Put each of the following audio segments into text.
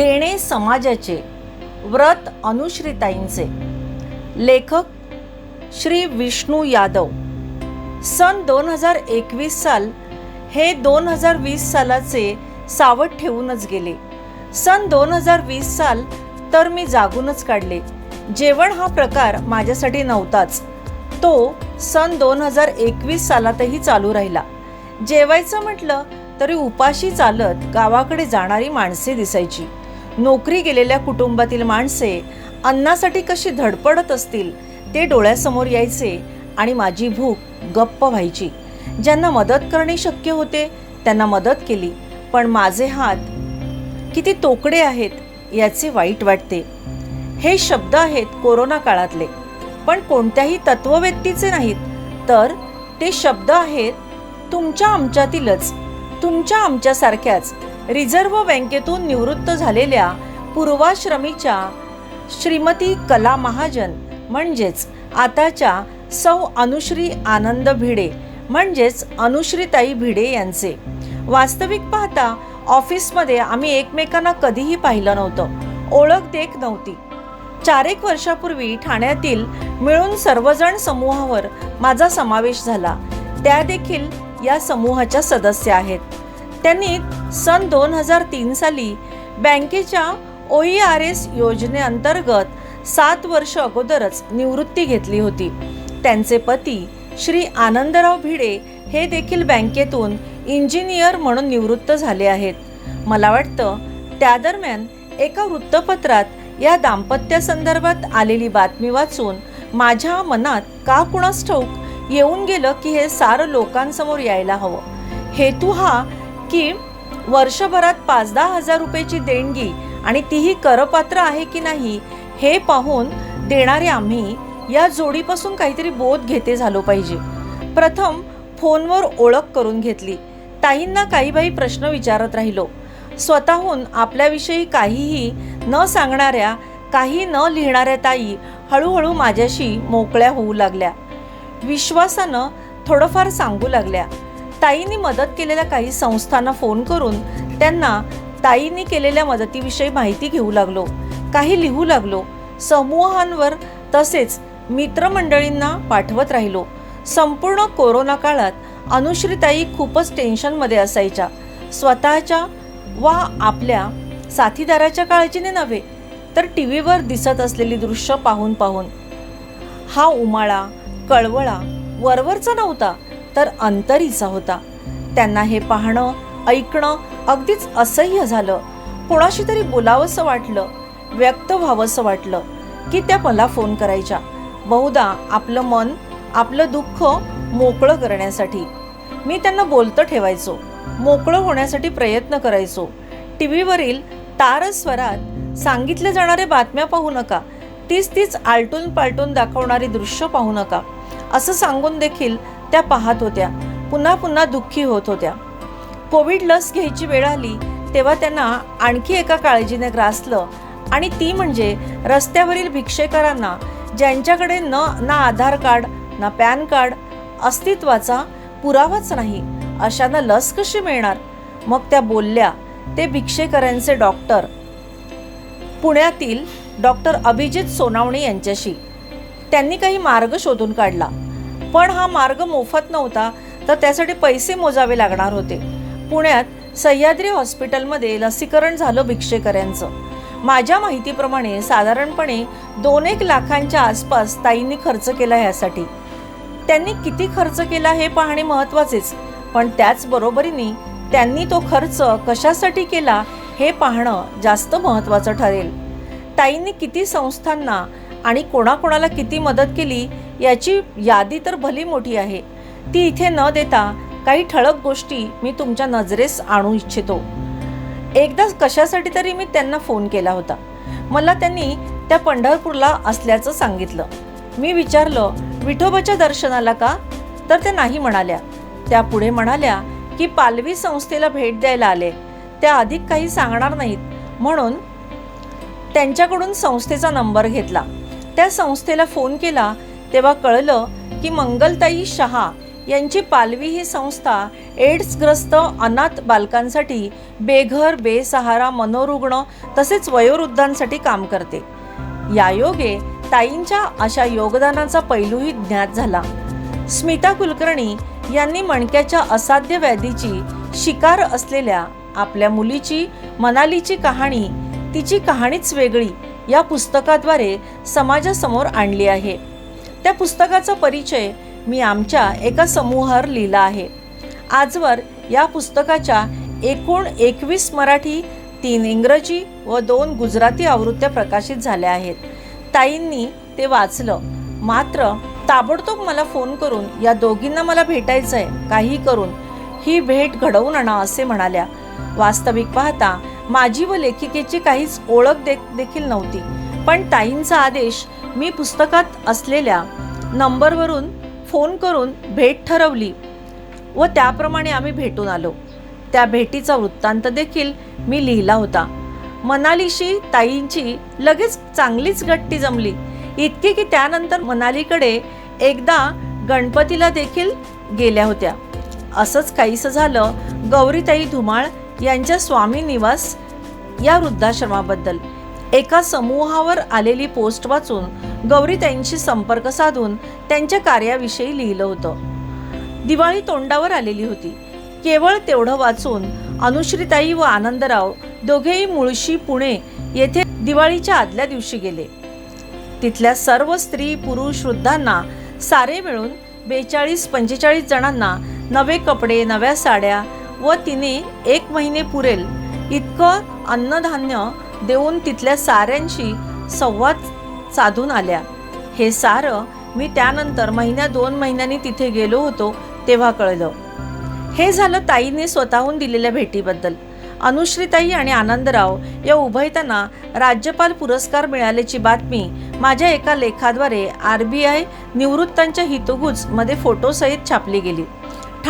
देणे समाजाचे व्रत अनुश्रीताईंचे. लेखक श्री विष्णू यादव. सन दोन हजार एकवीस साल हे दोन हजार वीस सालाचे सावट ठेवूनच गेले. सन दोन हजार वीस साल तर मी जागूनच काढले. जेवण हा प्रकार माझ्यासाठी नव्हताच. तो सन दोन हजार एकवीस सालातही चालू राहिला. जेवायचं म्हटलं तरी उपाशी चालत गावाकडे जाणारी माणसे दिसायची. नोकरी गेलेल्या कुटुंबातील माणसे अन्नासाठी कशी धडपडत असतील ते डोळ्यासमोर यायचे आणि माझी भूक गप्प व्हायची. ज्यांना मदत करणे शक्य होते त्यांना मदत केली. पण माझे हात किती तोकडे आहेत याचे वाईट वाटते. हे शब्द आहेत कोरोना काळातले. पण कोणत्याही तत्वव्यक्तीचे नाहीत. तर ते शब्द आहेत तुमच्या आमच्यातीलच तुमच्या आमच्यासारख्याच. रिझर्व्ह बँकेतून निवृत्त झालेल्या पूर्वाश्रमीच्या श्रीमती कला महाजन म्हणजेच आताच्या सौ अनुश्री आनंद भिडे म्हणजेच अनुश्रीताई भिडे यांचे. वास्तविक पाहता ऑफिसमध्ये आम्ही एकमेकांना कधीही पाहिलं नव्हतं. ओळख देख नव्हती. चार एक वर्षापूर्वी ठाण्यातील मिळून सर्वजण समूहावर माझा समावेश झाला. त्या देखील या समूहाच्या सदस्य आहेत. त्यांनी सन दोन हजार तीन साली बँकेच्या ओ ई आर एस योजनेअंतर्गत सात वर्ष अगोदरच निवृत्ती घेतली होती. त्यांचे पती श्री आनंदराव भिडे हे देखील बँकेतून इंजिनियर म्हणून निवृत्त झाले आहेत. मला वाटतं त्या दरम्यान एका वृत्तपत्रात या दाम्पत्यासंदर्भात आलेली बातमी वाचून माझ्या मनात का कुणास ठाऊक येऊन गेलं की हे सारं लोकांसमोर यायला हवं? हेतू हा की वर्षभरात पाच दहा हजार रुपयाची देणगी आणि तीही करपात्र आहे की नाही हे पाहून देणारे आम्ही या जोडीपासून काहीतरी बोध घेते झालो पाहिजे. प्रथम फोनवर ओळख करून घेतली. ताईंना काही बाई प्रश्न विचारत राहिलो. स्वतःहून आपल्याविषयी काहीही न सांगणाऱ्या काही न लिहिणाऱ्या ताई हळूहळू माझ्याशी मोकळ्या होऊ लागल्या. विश्वासानं थोडंफार सांगू लागल्या. ताईंनी मदत केलेल्या काही संस्थांना फोन करून त्यांना ताईंनी केलेल्या मदतीविषयी माहिती घेऊ लागलो. काही लिहू लागलो. समूहांवर तसेच मित्रमंडळींना पाठवत राहिलो. संपूर्ण कोरोना काळात अनुश्रीताई खूपच टेन्शनमध्ये असायच्या. स्वतःच्या वा आपल्या साथीदाराच्या काळजीने नव्हे तर टी व्हीवर दिसत असलेली दृश्य पाहून पाहून. हा उमाळा कळवळा वरवरचा नव्हता. तर अंतरीचा होता. त्यांना हे पाहणं ऐकणं अगदीच असह्य झालं. कोणाशी तरी बोलावंसं वाटलं व्यक्त व्हावंसं वाटलं की त्या मला फोन करायच्या. बहुधा आपलं मन आपलं दुःख मोकळं करण्यासाठी. मी त्यांना बोलतं ठेवायचो. मोकळं होण्यासाठी प्रयत्न करायचो. टी व्हीवरील तारस्वरात सांगितल्या जाणाऱ्या बातम्या पाहू नका. तीच तीच आलटून पालटून दाखवणारी दृश्य पाहू नका. असं सांगून देखील त्या पाहत होत्या. पुन्हा पुन्हा दुःखी होत होत्या. कोविड लस घ्यायची वेळ आली तेव्हा त्यांना आणखी एका काळजीने ग्रासलं. आणि ती म्हणजे रस्त्यावरील भिक्षेकरांना ज्यांच्याकडे न ना आधार कार्ड ना पॅन कार्ड अस्तित्वाचा पुरावाच नाही. अशांना लस कशी मिळणार? मग त्या बोलल्या ते भिक्षेकऱ्यांचे डॉक्टर. पुण्यातील डॉक्टर अभिजित सोनावणे यांच्याशी. त्यांनी काही मार्ग शोधून काढला. पण हा मार्ग मोफत नव्हता तर त्यासाठी पैसे मोजावे लागणार होते. पुण्यात सह्याद्री हॉस्पिटलमध्ये लसीकरण झालं भिक्षेकऱ्यांचं. माझ्या माहितीप्रमाणे साधारणपणे दोन एक लाखांच्या आसपास ताईंनी खर्च केला यासाठी त्यांनी किती खर्च केला हे पाहणे महत्त्वाचेच पण त्याचबरोबरीने त्यांनी तो खर्च कशासाठी केला हे पाहणं जास्त महत्त्वाचं ठरेल. ताईंनी किती संस्थांना आणि कोणाकोणाला किती मदत केली याची यादी तर भली मोठी आहे. ती इथे न देता काही ठळक गोष्टी मी तुमच्या नजरेस आणू इच्छितो. एकदा कशासाठी तरी मी त्यांना फोन केला होता. मला त्यांनी त्या पंढरपूरला असल्याचं सांगितलं. मी विचारलं विठोबाच्या दर्शनाला का? तर त्या नाही म्हणाल्या. त्या पुढे म्हणाल्या की पालवी संस्थेला भेट द्यायला आले. त्या अधिक काही सांगणार नाहीत. म्हणून त्यांच्याकडून संस्थेचा नंबर घेतला. त्या संस्थेला फोन केला तेव्हा कळलं की मंगलताई शहा यांची पालवी ही संस्था एड्सग्रस्त अनाथ बालकांसाठी बेघर बेसहारा मनोरुग्ण तसेच वयोवृद्धांसाठी काम करते. यायोगे ताईंच्या अशा योगदानाचा पैलूही ज्ञात झाला. स्मिता कुलकर्णी यांनी मणक्याच्या असाध्य व्याधीची शिकार असलेल्या आपल्या मुलीची मनालीची कहाणी तिची कहाणीच वेगळी या पुस्तकाद्वारे समाजासमोर आणली आहे. त्या पुस्तकाचा परिचय मी आमच्या एका समूहावर लिहिला आहे. आजवर या पुस्तकाच्या एकूण एकवीस मराठी तीन इंग्रजी व दोन गुजराती आवृत्त्या प्रकाशित झाल्या आहेत. ताईंनी ते वाचलं. मात्र ताबडतोब मला फोन करून या दोघींना मला भेटायचं आहे काही करून. ही भेट घडवून आणा असे म्हणाल्या. वास्तविक पाहता माझी व लेखिकेची काहीच ओळख दे देखील नव्हती. पण ताईंचा आदेश मी पुस्तकात असलेल्या नंबरवरून फोन करून भेट ठरवली व त्याप्रमाणे आम्ही भेटून आलो. त्या भेटीचा वृत्तांत देखील मी लिहिला होता. मनालीशी ताईंची लगेच चांगलीच गट्टी जमली. इतकी की त्यानंतर मनालीकडे एकदा गणपतीला देखील गेल्या होत्या. असंच काहीसं झालं. गौरीताई धुमाळ यांच्या स्वामी निवास या वृद्धाश्रमाबद्दल. एका समूहावर आलेली पोस्ट वाचून गौरीताईंशी संपर्क साधून त्यांच्या कार्याविषयी लिहिलं होतं. दिवाळी तोंडावर आलेली होती. केवळ तेवढं वाचून अनुश्रीताई व आनंदराव दोघेही मुळशी पुणे येथे दिवाळीच्या आदल्या दिवशी गेले. तिथल्या सर्व स्त्री पुरुष वृद्धांना सारे मिळून बेचाळीस पंचेचाळीस जणांना नवे कपडे नव्या साड्या व तिने एक महिने पुरेल इतकं अन्नधान्य देऊन तिथल्या साऱ्यांशी संवाद साधून आल्या. हे सारं मी त्यानंतर महिन्या दोन महिन्यांनी तिथे गेलो होतो तेव्हा कळलं. हे झालं ताईने स्वतःहून दिलेल्या भेटीबद्दल. अनुश्रीताई आणि आनंदराव या उभयतांना राज्यपाल पुरस्कार मिळाल्याची बातमी माझ्या एका लेखाद्वारे आर बी आय निवृत्तांच्या हितगुजमध्ये फोटोसहित छापली गेली.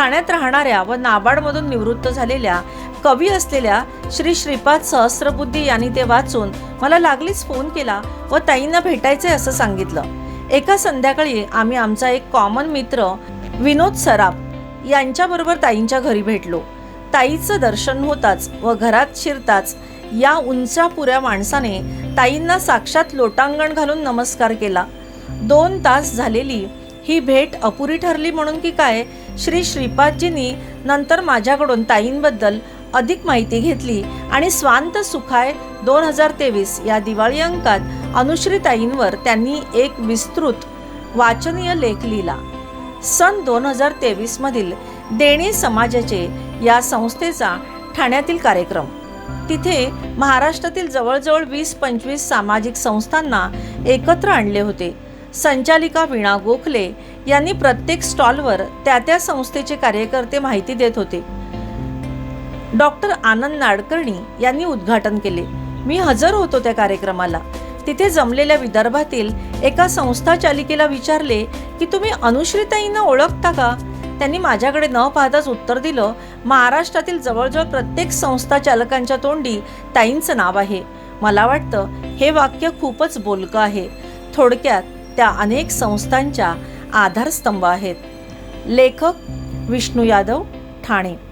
ठाण्यात राहणाऱ्या व नाबार्डमधून निवृत्त झालेल्या कवी असलेल्या श्री श्रीपाद सहस्रबुद्धी यांनी ते वाचून मला लागलीच फोन केला व ताईंना भेटायचे असं सांगितलं. एका संध्याकाळी आम्ही आमचा एक कॉमन मित्र विनोद सराफ यांच्याबरोबर ताईंच्या घरी भेटलो. ताईचं दर्शन होताच व घरात शिरताच या उंचापुऱ्या माणसाने ताईंना साक्षात लोटांगण घालून नमस्कार केला. दोन तास झालेली ही भेट अपुरी ठरली म्हणून की काय? श्री श्रीपादजींनी नंतर माझ्याकडून ताईंबद्दल अधिक माहिती घेतली आणि स्वांत सुखाय दोन हजार तेवीस या दिवाळी अंकात अनुश्रीताईंवर त्यांनी एक विस्तृत वाचनीय लेख लिहिला. सन दोन हजार तेवीसमधील देणी समाजाचे या संस्थेचा ठाण्यातील कार्यक्रम. तिथे महाराष्ट्रातील जवळजवळ वीस पंचवीस सामाजिक संस्थांना एकत्र आणले होते. संचालिका वीणा गोखले यांनी प्रत्येक स्टॉलवर त्या त्या संस्थेचे कार्यकर्ते माहिती देत होते. डॉक्टर आनंद नाडकर्णी यांनी उद्घाटन केले. मी हजर होतो त्या कार्यक्रमाला. तिथे जमलेल्या विदर्भातील एका संस्थाचालिकेला विचारले की तुम्ही अनुश्रीताईंना ओळखता का? त्यांनी माझ्याकडे न पाहताच उत्तर दिलं महाराष्ट्रातील जवळजवळ प्रत्येक संस्था चालकांच्या तोंडी ताईंचं नाव आहे. मला वाटतं हे वाक्य खूपच बोलकं आहे. थोडक्यात त्या अनेक संस्थांच्या आधारस्तंभ आहेत. लेखक विष्णू यादव ठाणे.